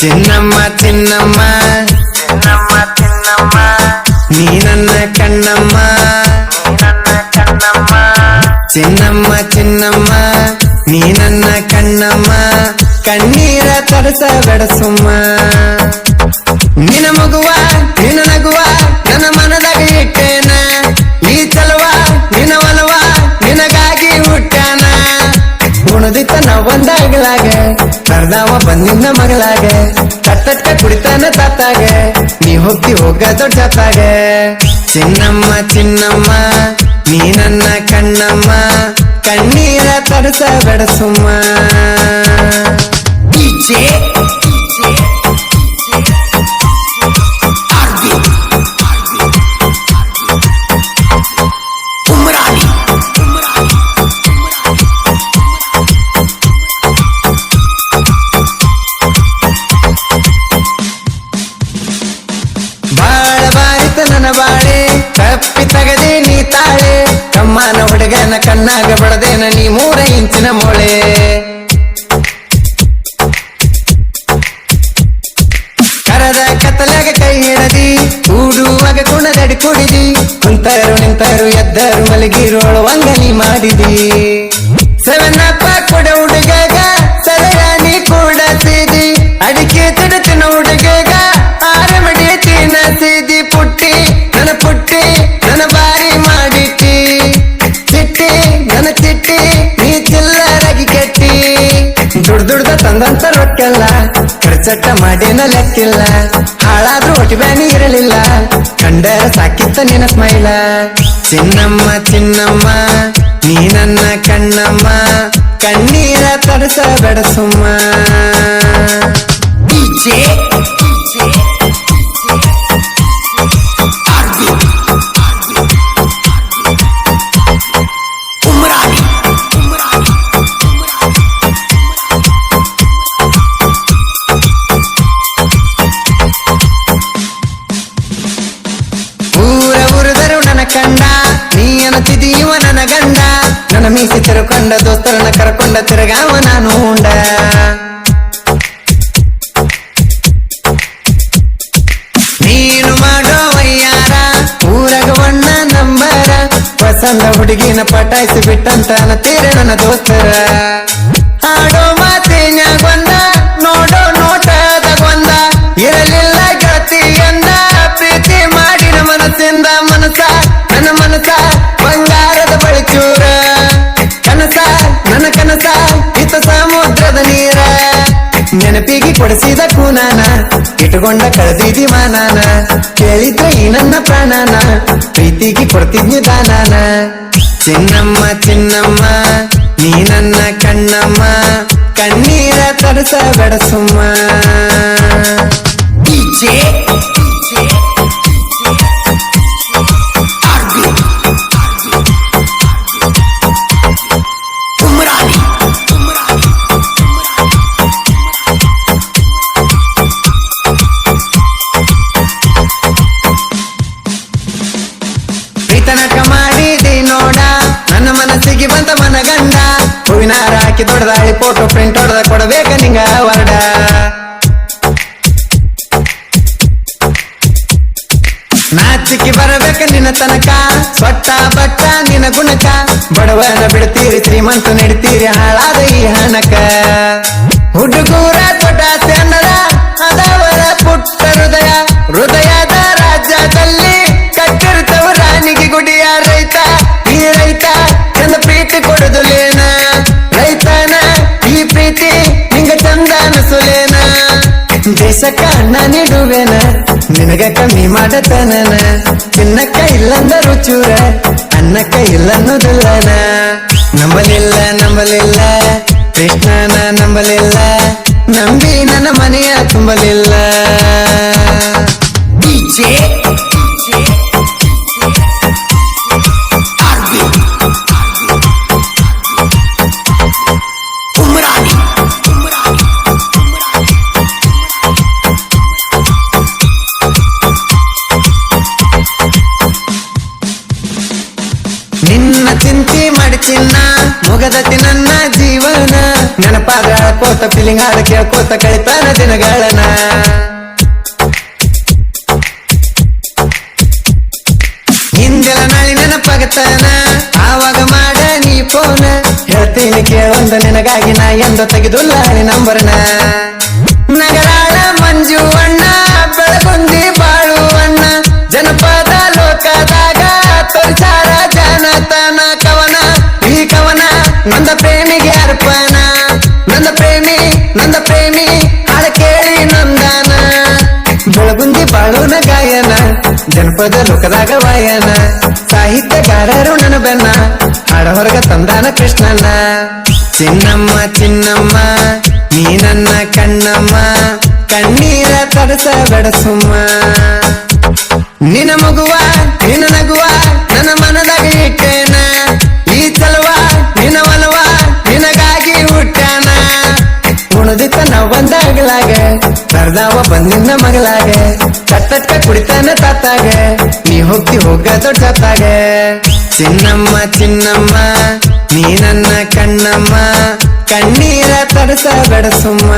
ಚಿನ್ನಮ್ಮ ಚಿನ್ನಮ್ಮ ಚಿನ್ನಮ್ಮ ಚಿನ್ನಮ್ಮ ನೀ ನನ್ನ ಕಣ್ಣಮ್ಮ ನನ್ನ ಕಣ್ಣಮ್ಮ ಚಿನ್ನಮ್ಮ ಚಿನ್ನಮ್ಮ ನೀ ನನ್ನ ಕಣ್ಣಮ್ಮ ಕಣ್ಣೀರ ಉಣದಿತ್ತ ಒಂದಾಗಲಾಗೆ ಕರ್ದಾವ ಬಂದಿದ್ದ ಮಗಳಾಗೆ ತಟ್ಟಟ್ಟ ಕುಡಿತಾನ ತಾತಾಗ, ನೀ ಹೋಗ್ತಿ ಹೋಗ ದೊಡ್ಡ ಚಿನ್ನಮ್ಮ ಚಿನ್ನಮ್ಮ, ನೀ ನನ್ನ ಕಣ್ಣಮ್ಮ, ಕಣ್ಣೀರ ತಡಸ ಬೆಡಸುಮ್ಮ ಕುಡಿದಿ ಕುಂತರು ನಿಂತರು ಎದ್ದರು ಮಲಗಿರೋಳು ವಂಗನಿ ಮಾಡಿದಿ. ಮಾಡೇನ ಲೆಕ್ಕಿಲ್ಲ. ಹಾಳಾದ್ರೂ ಹೊಟ್ಟಿ ಬ್ಯಾನಿ ಇರಲಿಲ್ಲ. ಕಂಡರ ಸಾಕಿತ್ತ ನಿನ್ನ ಸ್ಮೈಲ. ಚಿನ್ನಮ್ಮ ಚಿನ್ನಮ್ಮ ನೀ ನನ್ನ ಕಣ್ಣಮ್ಮ, ಕಣ್ಣೀರ ತರಸ ಬೆಡಸುಮ್ಮ ತಿರುಕೊಂಡ ದೋಸ್ತರನ್ನ ಕರ್ಕೊಂಡ ತಿರುಗಾವ ನಾನು ಉಂಡ. ನೀನು ಮಾಡೋ ವಯ್ಯಾರ, ಊರಗ ಬಣ್ಣ ನಂಬರ ಪಸಂದ ಹುಡುಗಿನ ಪಟಾಯಿಸಿ ಬಿಟ್ಟಂತ ನನ್ನ ದೋಸ್ತರ. ಇಟ್ಟುಕೊಂಡ ಕಳೆದಿದಿ ಮಾನಾನ ಕೇಳಿದ್ರೆ ಈ ನನ್ನ ಪ್ರಾಣನ ಪ್ರೀತಿಗೆ ಕೊಡ್ತಿದ್ನಿ ದಾನಾನ ಚಿನ್ನಮ್ಮ ಚಿನ್ನಮ್ಮ ನೀ ನನ್ನ ಕಣ್ಣಮ್ಮ ಕಣ್ಣೀರ ತರಸ ಬೆಡಸುಮ್ಮ ಹಾರ ಹಾಕಿ ದೊಡ್ಡದಾಳಿ ಫೋಟೋ ಪ್ರಿಂಟ್ ಹೊಡೆದ ಕೊಡಬೇಕ ನಿಂಗ ವರ್ಡ ನಾಚಿಕೆ ಬರಬೇಕ ನಿನ್ನ ತನಕ, ಸೊಟ್ಟ ಬಟ್ಟ ನಿನ್ನ ಗುಣಕ. ಬಡವನ ಬಿಡ್ತೀರಿ ಶ್ರೀಮಂತ ನೆಡ್ತೀರಿ ಹಾಳಾದ ಈ ಹಣಕ. ಹುಡುಗೂರ ದೊಡ್ಡ ದೇಶಕ್ಕ ಅನ್ನ ನೀಡುವೆನ? ನಿನಗ ಕಮ್ಮಿ ಮಾಡತನನ? ತಿನ್ನಕ್ಕ ಇಲ್ಲಂದ ಚೂರ ಅನ್ನಕ್ಕ ಇಲ್ಲನ್ನುದಿಲ್ಲನ ನಂಬಲಿಲ್ಲ ನಂಬಲಿಲ್ಲ. ಮುಗದತಿ ನನ್ನ ಜೀವನ. ನೆನಪಾದ ಕೋತ ಫೀಲಿಂಗ್ ಹಾಡ ಕೇಳ್ಕೋತ, ಕಳಿತಾನ ದಿನಗಳನ ಹಿಂದೆಲ್ಲ ನಾಳೆ ನೆನಪಾಗತಾನ ಆವಾಗ ಮಾಡ ನೀ ಫೋನ್ ಹೇಳ್ತೀನಿ ಕೇಳೊಂದ ನಿನಗಾಗಿ ನಾ ಎಂದ ತೆಗೆದುಲ್ಲ ನಂಬರ್ನ. ಜನಪದ ಲೋಕದಾಗ ವಾಯನ, ಸಾಹಿತ್ಯಗಾರರು ನನ್ನ ಬೆನ್ನ ಹಾಡ ಹೊರಗ ತಂದಾನ ಕೃಷ್ಣನ. ಚಿನ್ನಮ್ಮ ಚಿನ್ನಮ್ಮ ನೀ ನನ್ನ ಕಣ್ಣಮ್ಮ, ಕಣ್ಣೀರ ತರಸ ಬೆಡಸುಮ್ಮ. ಕರ್ದಾವ ನಿನ್ನ ಮಗಲಾಗೆ ಚಟ್ಟಟ್ಕ ಕುಡಿತಾನೆ ತಾತಾಗೆ. ನೀ ಹೋಗ್ತಿ ಹೋಗ ದೊಡ್ಡತ್ತಾಗ ಚಿನ್ನಮ್ಮ ಚಿನ್ನಮ್ಮ, ನೀ ನನ್ನ ಕಣ್ಣಮ್ಮ. ಕಣ್ಣೀರ ತಡಸ ಬೆಡಸುಮ್ಮ